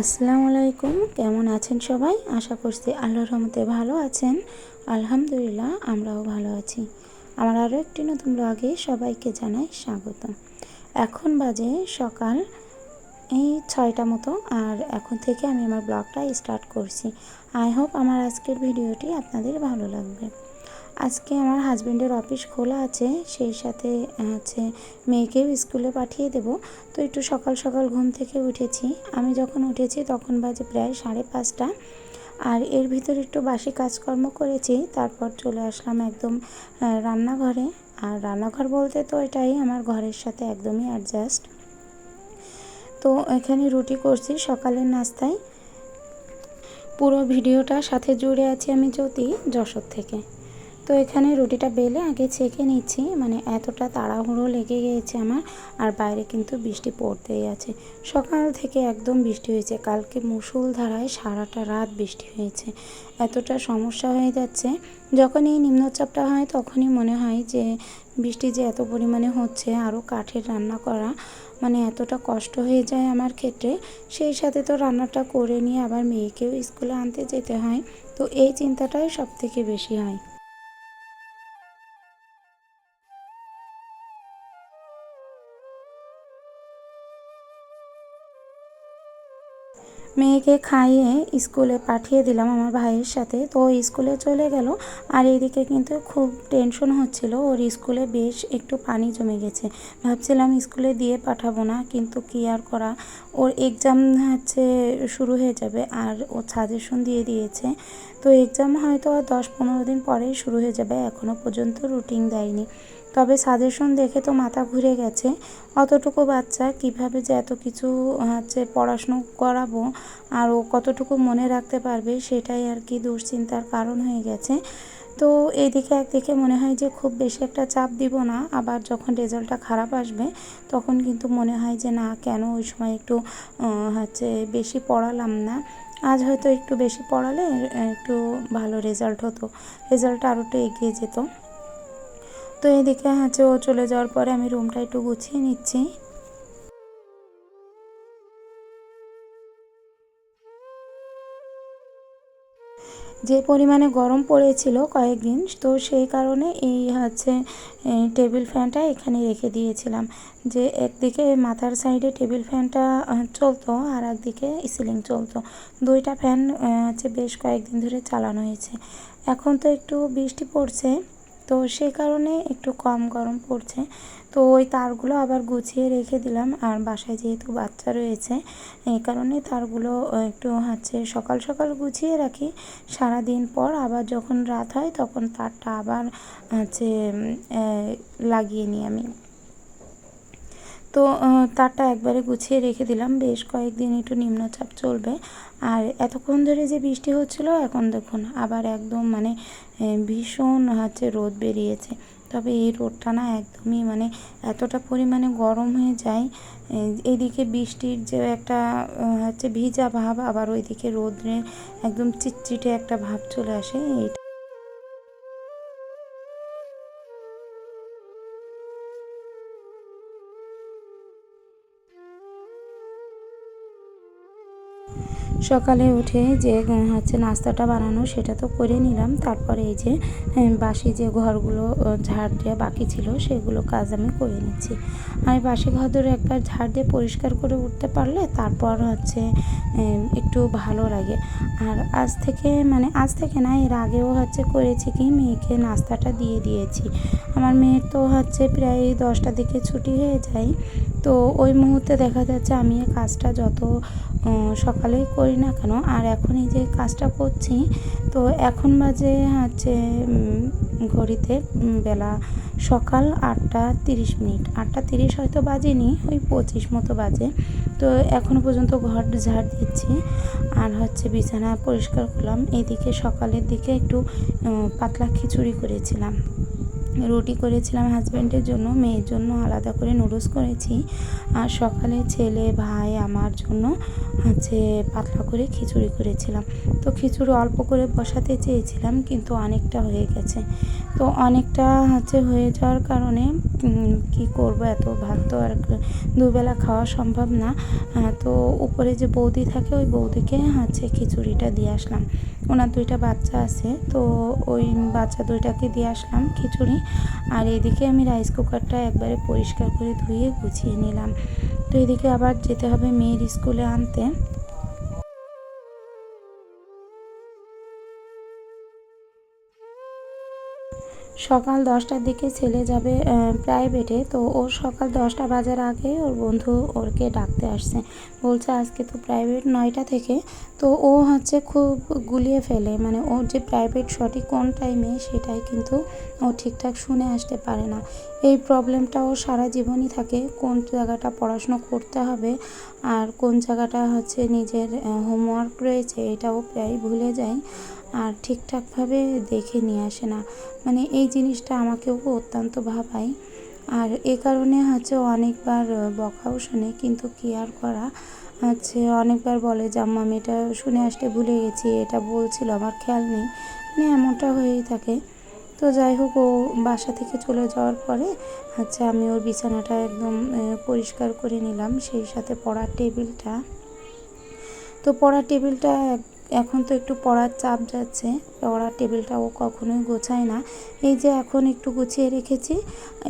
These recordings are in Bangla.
আসসালামু আলাইকুম, কেমন আছেন সবাই? আশা করছি আল্লাহর রহমতে ভালো আছেন। আলহামদুলিল্লাহ, আমরাও ভালো আছি। আমার আরও একটি নতুন ব্লগে সবাইকে জানাই স্বাগত। এখন বাজে সকাল এই ছয়টা মতো, আর এখন থেকে আমি আমার ব্লগটা স্টার্ট করছি। আই হোপ আমার আজকের ভিডিওটি আপনাদের ভালো লাগবে। আজকে আমার হাজব্যান্ডের অফিস খোলা আছে, সেই সাথে হচ্ছে মেয়েকেও স্কুলে পাঠিয়ে দেব। তো একটু সকাল সকাল ঘুম থেকে উঠেছি। আমি যখন উঠেছি তখন বাজে প্রায় সাড়ে পাঁচটা। আর এর ভিতরে একটু বাসি কাজকর্ম করেছি, তারপর চলে আসলাম একদম রান্নাঘরে। আর রান্নাঘর বলতে তো এটাই আমার ঘরের সাথে একদমই অ্যাডজাস্ট তো এখানে রুটি করছি সকালের নাস্তায়। পুরো ভিডিওটা সাথে জুড়ে আছি আমি জ্যোতি যশোর থেকে। তো এখানে রুটিটা বেলে আগে ছেঁকে নিচ্ছি। মানে এতটা তাড়াহুড়ো লেগে গিয়েছে আমার, আর বাইরে কিন্তু বৃষ্টি পড়তেই আছে। সকাল থেকে একদম বৃষ্টি হয়েছে। কালকে মুসুল ধারায় সারাটা রাত বৃষ্টি হয়েছে। এতটা সমস্যা হয়ে যাচ্ছে। যখন এই নিম্নচাপটা হয়, তখনই মনে হয় যে বৃষ্টি যে এত পরিমাণে হচ্ছে আরও কাঠের রান্না করা মানে এতটা কষ্ট হয়ে যায় আমার ক্ষেত্রে। সেই সাথে তো রান্নাটা করে নিয়ে আবার মেয়েকেও স্কুলে আনতে যেতে হয়। তো এই চিন্তাটাই সব থেকে বেশি হয়। মেয়েকে খাইয়ে স্কুলে পাঠিয়ে দিলাম আমার ভাইয়ের সাথে। তো স্কুলে চলে গেল আর এইদিকে কিন্তু খুব টেনশন হচ্ছিল। ওর স্কুলে বেশ একটু পানি জমে গেছে। ভাবছিলাম স্কুলে দিয়ে পাঠাবো না, কিন্তু কি আর করা? ওর এক্সাম হচ্ছে শুরু হয়ে যাবে আর ও সাজেশন দিয়ে দিয়েছে। তো এক্সাম হয়তো আর দশ পনেরো দিন পরেই শুরু হয়ে যাবে। এখনও পর্যন্ত রুটিন দেয়নি। তবে সাজেশন দেখে তো মাথা ঘুরে গেছে। অতটুকু বাচ্চা কীভাবে যে এত কিছু হচ্ছে পড়াশুনো করাবো আর ও কতটুকু মনে রাখতে পারবে সেটাই আর কি দুশ্চিন্তার কারণ হয়ে গেছে। তো এইদিকে একদিকে মনে হয় যে খুব বেশি একটা চাপ দিব না, আবার যখন রেজাল্টটা খারাপ আসবে তখন কিন্তু মনে হয় যে না, কেন ওই সময় একটু হচ্ছে বেশি পড়ালাম না। আজ হয়তো একটু বেশি পড়ালে একটু ভালো রেজাল্ট হতো। রেজাল্টটা আরও একটু এগিয়ে যেত। তো এদিকে হচ্ছে ও চলে যাওয়ার পরে আমি রুমটা একটু গুছিয়ে নিচ্ছি। যে পরিমাণে গরম পড়েছিল কয়েকদিন, তো সেই কারণে এই হচ্ছে টেবিল ফ্যানটা এখানে রেখে দিয়েছিলাম। যে একদিকে মাথার সাইডে টেবিল ফ্যানটা চলতো আর একদিকে সিলিং চলতো। দুইটা ফ্যান হচ্ছে বেশ কয়েকদিন ধরে চালানো হয়েছে। এখন তো একটু বৃষ্টি পড়ছে। তো সে কারণে একটু কম গরম পড়ছে। তো ওই তারগুলো আবার গুছিয়ে রেখে দিলাম। আর বাসায় যেহেতু বাচ্চা রয়েছে, এই কারণে তারগুলো একটু হচ্ছে সকাল সকাল গুছিয়ে রাখি। সারা দিন পর আবার যখন রাত হয় তখন তারটা আবার হচ্ছে লাগিয়ে নিই আমি। তো তারটা একবারে গুছিয়ে রেখে দিলাম। বেশ কয়েকদিন একটু নিম্নচাপ চলবে। আর এতক্ষণ ধরে যে বৃষ্টি হচ্ছিল, এখন দেখুন আবার একদম মানে ভীষণ হচ্ছে রোদ বেরিয়েছে। তবে এই রোদটা না একদমই মানে এতটা পরিমাণে গরম হয়ে যায় এইদিকে বৃষ্টির যে একটা হচ্ছে ভিজা ভাব, আবার ওইদিকে রোদ্রে একদম চিটচিটে একটা ভাব চলে আসে। এইটা সকালে উঠে যে হচ্ছে নাস্তাটা বানানো সেটা তো করে নিলাম। তারপরে এই যে বাসি যে ঘরগুলো ঝাড় দেওয়া বাকি ছিল সেগুলো কাজ আমি করে নিচ্ছি। আমি বাসি ঘর ধরে একবার ঝাড় দিয়ে পরিষ্কার করে উঠতে পারলে তারপর হচ্ছে একটু ভালো লাগে। আর আজ থেকে মানে আজ থেকে না, এর আগেও হচ্ছে করেছি কি, মেয়েকে নাস্তাটা দিয়ে দিয়েছি। আমার মেয়ের তো হচ্ছে প্রায় দশটার দিকে ছুটি হয়ে যায়। তো ওই মুহূর্তে দেখা যাচ্ছে আমি এই কাজটা যত সকালেই করি না কেন, আর এখন এই যে কাজটা করছি, তো এখন বাজে হচ্ছে ঘড়িতে বেলা সকাল আটটা তিরিশ মিনিট। আটটা তিরিশ হয়তো বাজেনি, ওই পঁচিশ মতো বাজে। তো এখনও পর্যন্ত ঘর ঝাড় দিচ্ছি, আর হচ্ছে বিছানা পরিষ্কার করলাম। এদিকে সকালের দিকে একটু পাতলা খিচুড়ি করেছিলাম। রুটি করেছিলাম হাজব্যান্ডের জন্য, মেয়ের জন্য আলাদা করে নুডলস করেছি। আর সকালে ছেলে ভাই আমার জন্য হচ্ছে পাতলা করে খিচুড়ি করেছিলাম। তো খিচুড়ি অল্প করে বসাতে চেয়েছিলাম, কিন্তু অনেকটা হয়ে গেছে। তো অনেকটা হচ্ছে হয়ে যাওয়ার কারণে কি করব, এত ভাত তো আর দুবেলা খাওয়া সম্ভব না। তো উপরে যে বৌদি থাকে, ওই বৌদিকে হচ্ছে খিচুড়িটা দিয়ে আসলাম। ওনার দুইটা বাচ্চা আছে, তো ওই বাচ্চা দুইটাকে দিয়ে আসলাম খিচুড়ি। আর এদিকে আমি রাইস কুকারটা একবারে পরিষ্কার করে ধুয়ে গুছিয়ে নিলাম। তো এদিকে আবার যেতে হবে মেয়ের স্কুলে আনতে। সকাল দশটার দিকে ছেলে যাবে প্রাইভেটে তো ওর সকাল দশটা বাজার আগে ওর বন্ধু ওরকে ডাকতে আসছে। বলছে, আজকে তো প্রাইভেট নয়টা থেকে। তো ও হচ্ছে খুব গুলিয়ে ফেলে। মানে ওর যে প্রাইভেট সঠিক কোন টাইমে সেটাই কিন্তু ও ঠিকঠাক শুনে আসতে পারে না। এই প্রবলেমটা ও সারা জীবনই থাকে। কোন জায়গাটা পড়াশুনো করতে হবে আর কোন জায়গাটা হচ্ছে নিজের হোমওয়ার্ক রয়েছে, এটাও প্রায় ভুলে যায়। আর ঠিকঠাকভাবে দেখে নিয়ে আসে না। মানে এই জিনিসটা আমাকেও অত্যন্ত ভাবায়। আর এ কারণে হচ্ছে অনেকবার বকাও শোনে, কিন্তু কি আর করা? হচ্ছে অনেকবার বলে যে, আম্মা, আমি এটা শুনে আসতে ভুলে গেছি, এটা বলছিল, আমার খেয়াল নেই। মানে এমনটা হয়েই থাকে। তো যাই হোক, ও বাসা থেকে চলে যাওয়ার পরে হচ্ছে আমি ওর বিছানাটা একদম পরিষ্কার করে নিলাম। সেই সাথে পড়ার টেবিলটা। তো পড়ার টেবিলটা এখন তো একটু পড়ার চাপ যাচ্ছে, পড়ার টেবিলটাও কখনোই গোছায় না। এই যে এখন একটু গুছিয়ে রেখেছি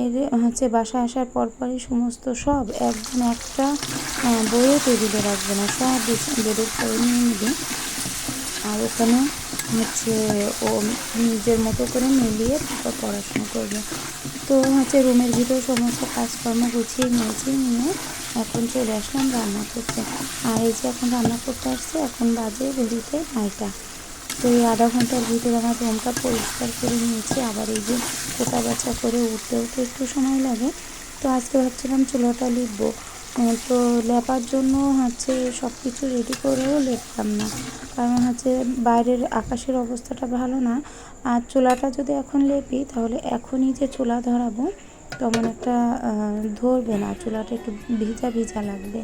এর হচ্ছে বাসা আসার পরপরই সমস্ত সব একদম একটা বইয়ে টেবিলে রাখবে না, সব বেডের করে নিয়ে নিবি। আর ওখানে হচ্ছে ও নিজের মতো করে মিলিয়ে তারপর পড়াশোনা করবে। তো হচ্ছে রুমের ভিতরে সমস্ত কাজকর্ম গুছিয়ে নিয়েছি, নিয়ে এখন চলে আসলাম রান্না করতে। আর এই যে এখন রান্না করতে আসছে, এখন বাজে ঘড়িতে নয়টা। তো এই আধা ঘণ্টার ভিতরে আমার রুমটা পরিষ্কার করে নিয়েছি। আবার এই যে কোটা বাছা করে উঠতেও তো একটু সময় লাগে। তো আজকে ভাবছিলাম চুলাটা লিখব। তো লেপার জন্য হচ্ছে সব কিছু রেডি করেও লেপতাম না। কারণ হচ্ছে বাইরের আকাশের অবস্থাটা ভালো না। আর চুলাটা যদি এখন লেপি, তাহলে এখনই যে চুলা ধরাবো, তেমন একটা ধরবে না। চুলাটা একটু ভিজা ভিজা লাগবে।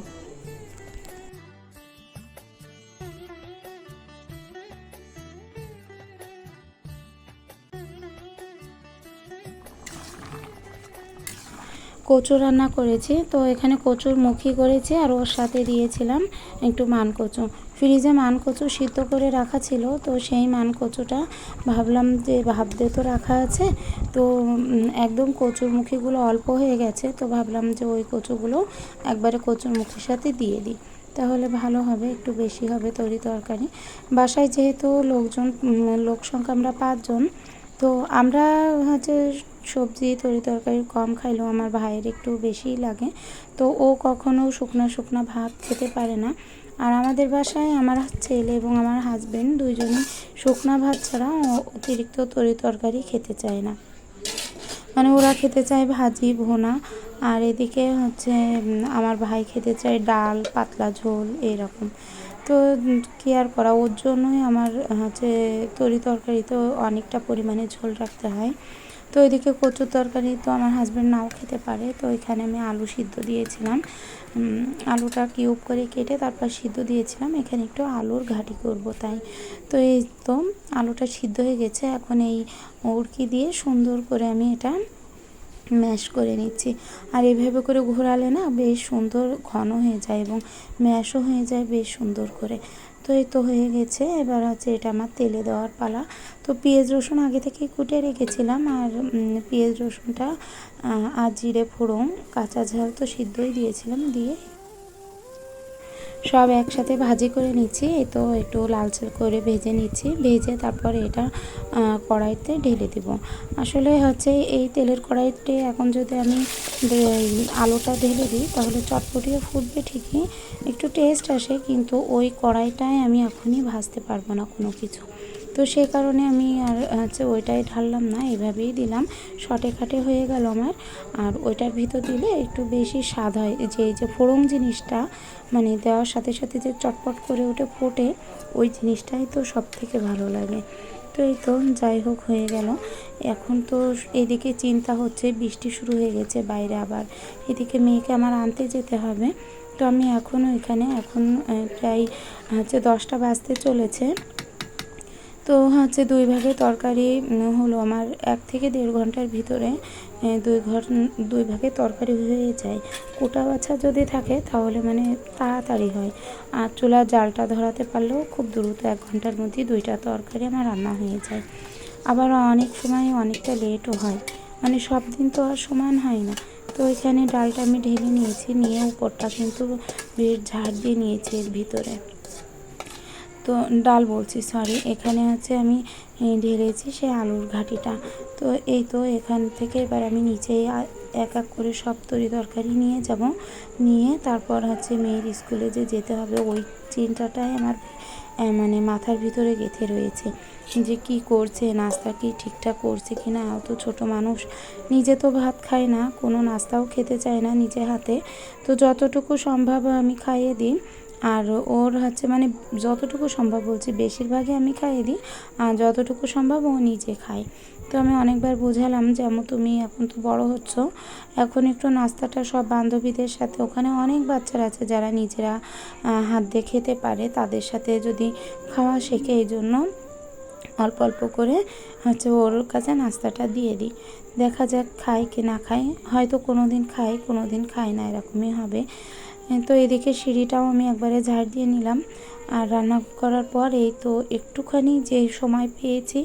কচু রান্না করেছি। তো এখানে কচুর মুখি করেছি আর ওর সাথে দিয়েছিলাম একটু মান কচু। ফ্রিজে মান কচু সিদ্ধ করে রাখা ছিল, তো সেই মান কচুটা ভাবলাম যে ভাবতে তো রাখা আছে। তো একদম কচুর মুখিগুলো অল্প হয়ে গেছে, তো ভাবলাম যে ওই কচুগুলো একবারে কচুর মুখির সাথে দিয়ে দিই। তাহলে ভালো হবে, একটু বেশি হবে তরি তরকারি। বাসায় যেহেতু লোকজন লোক সংখ্যা আমরা পাঁচজন, তো আমরা হচ্ছে সবজি, তরি তরকারি কম খাইলেও আমার ভাইয়ের একটু বেশিই লাগে। তো ও কখনো শুকনো শুকনো ভাত খেতে পারে না। আর আমাদের বাসায় আমার ছেলে এবং আমার হাজবেন্ড দুইজনই শুকনো ভাত ছাড়া অতিরিক্ত তরি তরকারি খেতে চায় না। মানে ওরা খেতে চায় ভাজি, ভোনা। আর এদিকে হচ্ছে আমার ভাই খেতে চায় ডাল, পাতলা ঝোল, এরকম। তো কি আর করা, ওর জন্যই আমার হচ্ছে তরি তরকারি তো অনেকটা পরিমাণে ঝোল রাখতে হয়। তো এদিকে কচুর তরকারি তো আমার হাজব্যান্ড নাও খেতে পারে। তো এখানে আমি আলু সিদ্ধ দিয়েছিলাম। আলুটা কিউব করে কেটে তারপর সিদ্ধ দিয়েছিলাম। এখানে একটু আলুর ঘাটি করব তাই। তো এই তো আলুটা সিদ্ধ হয়ে গেছে। এখন এই উড়কি দিয়ে সুন্দর করে আমি এটা ম্যাশ করে নিচ্ছি। আর এভাবে করে ঘোরালে না বেশ সুন্দর ঘন হয়ে যায় এবং ম্যাশও হয়ে যায় বেশ সুন্দর করে। তো এই তো হয়ে গেছে। এবার হচ্ছে এটা আমার তেলে দেওয়ার পালা। তো পেঁয়াজ রসুন আগে থেকে কুটে রেখেছিলাম আর পেঁয়াজ রসুনটা আর জিরে ফোড়ন, কাঁচা ঝাল তো সিদ্ধই দিয়েছিলাম দিয়ে সব একসাথে ভাজি করে নিচ্ছি। তো একটু লালচাল করে ভেজে নিচ্ছি। ভেজে তারপরে এটা কড়াইতে ঢেলে দেব। আসলে হচ্ছে এই তেলের কড়াইতে এখন যদি আমি আলুটা ঢেলে দিই, তাহলে চটপটিও ফুটবে ঠিকই, একটু টেস্ট আসে, কিন্তু ওই কড়াইটায় আমি এখনই ভাজতে পারব না কোনো কিছু। তো সেই কারণে আমি আর হচ্ছে ওইটাই ঢাললাম না, এভাবেই দিলাম। শটে খাটে হয়ে গেল আমার। আর ওইটার ভিতর দিলে একটু বেশি স্বাদ হয়। যে, এই যে ফোড়ং জিনিসটা মানে দেওয়ার সাথে সাথে যে চটপট করে ওটা ফোটে, ওই জিনিসটাই তো সব থেকে ভালো লাগে। তো এই তো যাই হোক, হয়ে গেল। এখন তো এদিকে চিন্তা হচ্ছে, বৃষ্টি শুরু হয়ে গেছে বাইরে আবার। এদিকে মেয়েকে আমার আনতে যেতে হবে। তো আমি এখনও এখানে, এখন প্রায় হচ্ছে দশটা বাজতে চলেছে। তো হচ্ছে দুই ভাগে তরকারি হলো আমার এক থেকে দেড় ঘণ্টার ভিতরে দুই ঘর দুই ভাগে তরকারি হয়ে যায়। কোটা বাছা যদি থাকে তাহলে মানে তাড়াতাড়ি হয়। আর চুলার জালটা ধরাতে পারলেও খুব দ্রুত এক ঘণ্টার মধ্যে দুইটা তরকারি আমার রান্না হয়ে যায়। আবার অনেক সময় অনেকটা লেটও হয়। মানে সব দিন তো আর সমান হয় না। তো এখানে ডালটা আমি ঢেলে নিয়েছি, নিয়ে উপরটা কিন্তু বেশ ঝাড় দিয়ে নিয়েছি এর ভিতরে। তো ডাল বলছি সরি এখানে হচ্ছে আমি ঢেলেছি সেই আলুর ঘাটিটা। তো এই তো এখান থেকে এবার আমি নিচে আ- এক এক করে সব তরি তরকারি নিয়ে যাব। নিয়ে তারপর হচ্ছে মেয়ের স্কুলে যে যেতে হবে, ওই চিন্তাটাই আমার মানে মাথার ভিতরে গেঁথে রয়েছে। যে কি করছে, নাস্তা কি ঠিকঠাক করছে কি না অত ছোট মানুষ। নিজে তো ভাত খায় না, কোনো নাস্তাও খেতে চায় না নিজে হাতে। তো যতটুকু সম্ভব আমি খাইয়ে দিই। আর ওর হচ্ছে মানে যতটুকু সম্ভব বলছি, বেশিরভাগই আমি খাইয়ে দিই, আর যতটুকু সম্ভব ও নিজে খায় তো আমি অনেকবার বোঝালাম যেমন তুমি এখন তো বড় হচ্ছ, এখন একটু নাস্তাটা সব বান্ধবীদের সাথে, ওখানে অনেক বাচ্চারা আছে যারা নিজেরা হাত দিয়ে খেতে পারে, তাদের সাথে যদি খাওয়া শেখে, এই জন্য অল্প অল্প করে হচ্ছে ওর কাছে নাস্তাটা দিয়ে দিই। দেখা যাক খায় কি না খায়, হয়তো কোনো দিন খায় কোনো দিন খায় না, এরকমই হবে। তো এদিকে সিঁড়িটাও আমি একবারে ঝাড় দিয়ে নিলাম। আর রান্না করার পর এই তো একটুখানি যে সময় পেয়েছি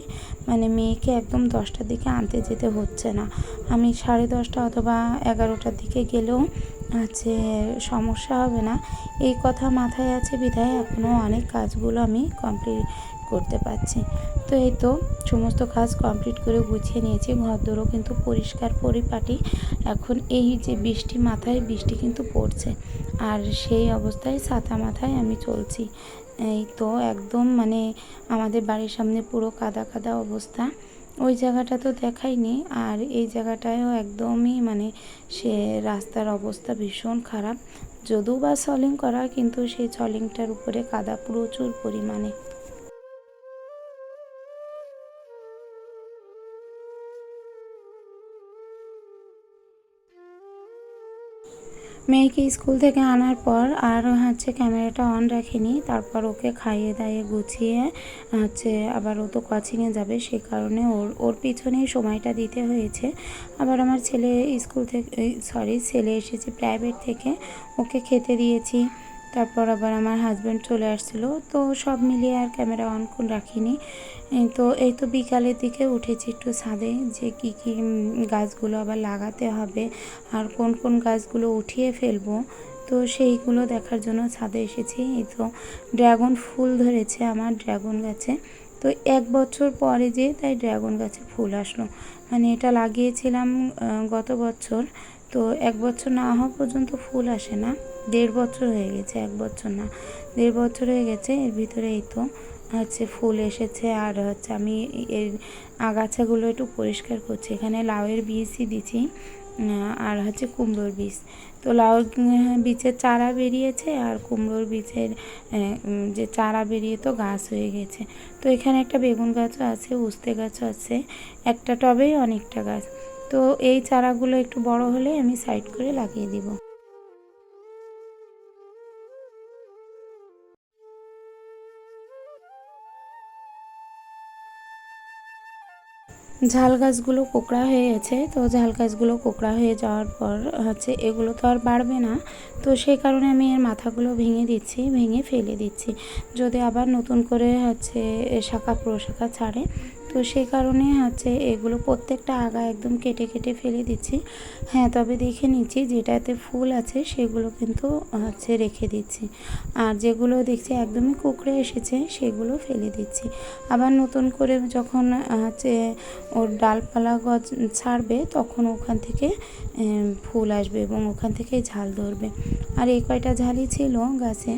মানে মেয়েকে একদম দশটার দিকে আনতে যেতে হচ্ছে না। আমি সাড়ে দশটা অথবা এগারোটার দিকে গেলেও আছে, সমস্যা হবে না। এই কথা মাথায় আছে বিধায় এখনও অনেক কাজগুলো আমি কমপ্লিট করতে পারছি। তো এই তো সমস্ত কাজ কমপ্লিট করে গুছিয়ে নিয়েছি। ঘরদোরও কিন্তু পরিষ্কার পরিপাটি এখন এই যে বৃষ্টি মাথায়, বৃষ্টি কিন্তু পড়ছে। আর সেই অবস্থায় ছাতা মাথায় আমি চলছি। এই তো একদম মানে আমাদের বাড়ির সামনে পুরো কাদা কাদা অবস্থা। ওই জায়গাটা তো দেখাইনি। আর এই জায়গাটায়ও একদমই মানে সে রাস্তার অবস্থা ভীষণ খারাপ। যদিও বা সলিং করা, কিন্তু সেই সলিংটার উপরে কাদা প্রচুর পরিমাণে। মেয়েকে স্কুল থেকে আনার পর আর হচ্ছে ক্যামেরাটা অন রাখিনি। তারপর ওকে খাইয়ে দাইয়ে গুছিয়ে, হচ্ছে আবার ও তো কোচিংয়ে যাবে, সে কারণে ওর ওর পিছনেই সময়টা দিতে হয়েছে। আবার আমার ছেলে স্কুল থেকে সরি ছেলে এসেছে প্রাইভেট থেকে, ওকে খেতে দিয়েছি। তারপর আবার আমার হাজব্যান্ড চলে আসছিল। তো সব মিলিয়ে আর ক্যামেরা অন করে রাখিনি। তো, এই তো বিকালের দিকে উঠেছি একটু ছাদে যে কী কী গাছগুলো আবার লাগাতে হবে আর কোন কোন গাছগুলো উঠিয়ে ফেলব। তো সেইগুলো দেখার জন্য ছাদে এসেছি। এই তো ড্রাগন ফুল ধরেছে আমার ড্রাগন গাছে। তো এক বছর পরে যে তাই ড্রাগন গাছে ফুল আসলো। মানে এটা লাগিয়েছিলাম গত বছর। তো এক বছর না হওয়া পর্যন্ত ফুল আসে না। দেড় বছর হয়ে গেছে, এক বছর না, দেড় বছর হয়ে গেছে, এর ভিতরে এই তো হচ্ছে ফুল এসেছে আর হচ্ছে আমি এর আগাছাগুলো একটু পরিষ্কার করছি। এখানে লাউয়ের বীজই দিচ্ছি আর হচ্ছে কুমড়োর বীজ। তো লাউ বীজের চারা বেরিয়েছে আর কুমড়োর বীজের যে চারা বেরিয়ে তো গাছ হয়ে গেছে। তো এখানে একটা বেগুন গাছও আছে, উস্তে গাছও আছে, একটা টবেই অনেকটা গাছ। তো এই চারাগুলো একটু বড় হলে আমি সাইড করে লাগিয়ে দিব। ঝাল গাছগুলো কোকড়া হয়ে গেছে। তো ঝাল গাছগুলো কোকড়া হয়ে যাওয়ার পর হচ্ছে এগুলো তো আর বাড়বে না। তো সেই কারণে আমি এর মাথাগুলো ভেঙে দিচ্ছি, ভেঙে ফেলে দিচ্ছি। যদি আবার নতুন করে হচ্ছে শাখা প্রশাখা ছাড়ে তো সেই কারণে হচ্ছে এগুলো প্রত্যেকটা আগা একদম কেটে কেটে ফেলে দিচ্ছি। হ্যাঁ তবে দেখে নিচ্ছি যেটাতে ফুল আছে সেগুলো কিন্তু হচ্ছে রেখে দিচ্ছি। আর যেগুলো দেখছি একদমই কুকড়ে এসেছে সেগুলো ফেলে দিচ্ছি। আবার নতুন করে যখন হচ্ছে ওর ডালপালা গছ ছাড়বে তখন ওখান থেকে ফুল আসবে এবং ওখান থেকে ঝাল ধরবে। আর এই কয়টা ঝালই ছিল গাছে?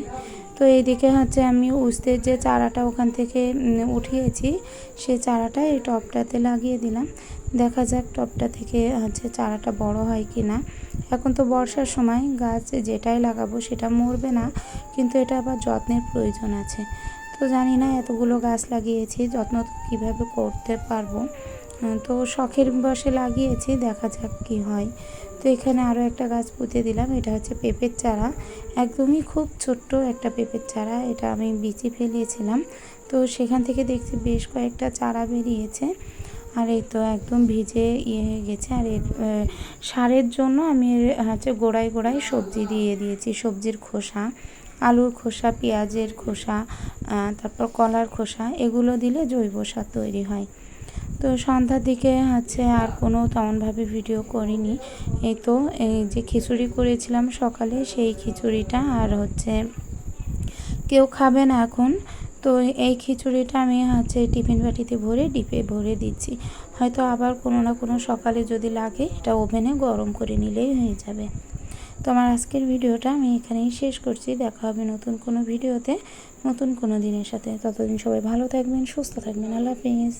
তো এইদিকে হচ্ছে আমি উস্তের যে চারাটা ওখান থেকে উঠিয়েছি সেই চারাটা এই টবটাতে লাগিয়ে দিলাম। দেখা যাক টবটা থেকে হচ্ছে চারাটা বড় হয় কি না এখন তো বর্ষার সময়, গাছ যেটাই লাগাবো সেটা মরবে না, কিন্তু এটা আবার যত্নের প্রয়োজন আছে। তো জানি না এতগুলো গাছ লাগিয়েছি, যত্ন কীভাবে করতে পারব। তো শখের বসে লাগিয়েছি, দেখা যাক কি হয়। তো এখানে আরও একটা গাছ পুঁতে দিলাম, এটা হচ্ছে পেঁপের চারা। একদমই খুব ছোট্ট একটা পেঁপের চারা, এটা আমি বিচি ফেলিয়েছিলাম তো সেখান থেকে দেখছি বেশ কয়েকটা চারা বেরিয়েছে। আর এই তো একদম ভিজে ইয়ে হয়ে গেছে। আর এর সারের জন্য আমি হচ্ছে গোড়ায় গোড়ায় সবজি দিয়ে দিয়েছি। সবজির খোসা, আলুর খোসা, পেঁয়াজের খোসা তারপর কলার খোসা, এগুলো দিলে জৈব সার তৈরি হয়। তো সন্ধ্যার দিকে হচ্ছে আর কোনো তেমনভাবে ভিডিও করিনি। এই তো, এই যে খিচুড়ি করেছিলাম সকালে, সেই খিচুড়িটা আর হচ্ছে কেউ খাবে না এখন। তো এই খিচুড়িটা আমি হচ্ছে টিফিন বাটিতে ভরে, ডিপে ভরে দিচ্ছি। হয়তো আবার কোনো না কোনো সকালে যদি লাগে, এটা ওভেনে গরম করে নিলেই হয়ে যাবে। তো আমার আজকের ভিডিওটা আমি এখানেই শেষ করছি। দেখা হবে নতুন কোনো ভিডিওতে, নতুন কোনো দিনের সাথে। ততদিন সবাই ভালো থাকবেন, সুস্থ থাকবেন। আল্লাহ হাফিজ।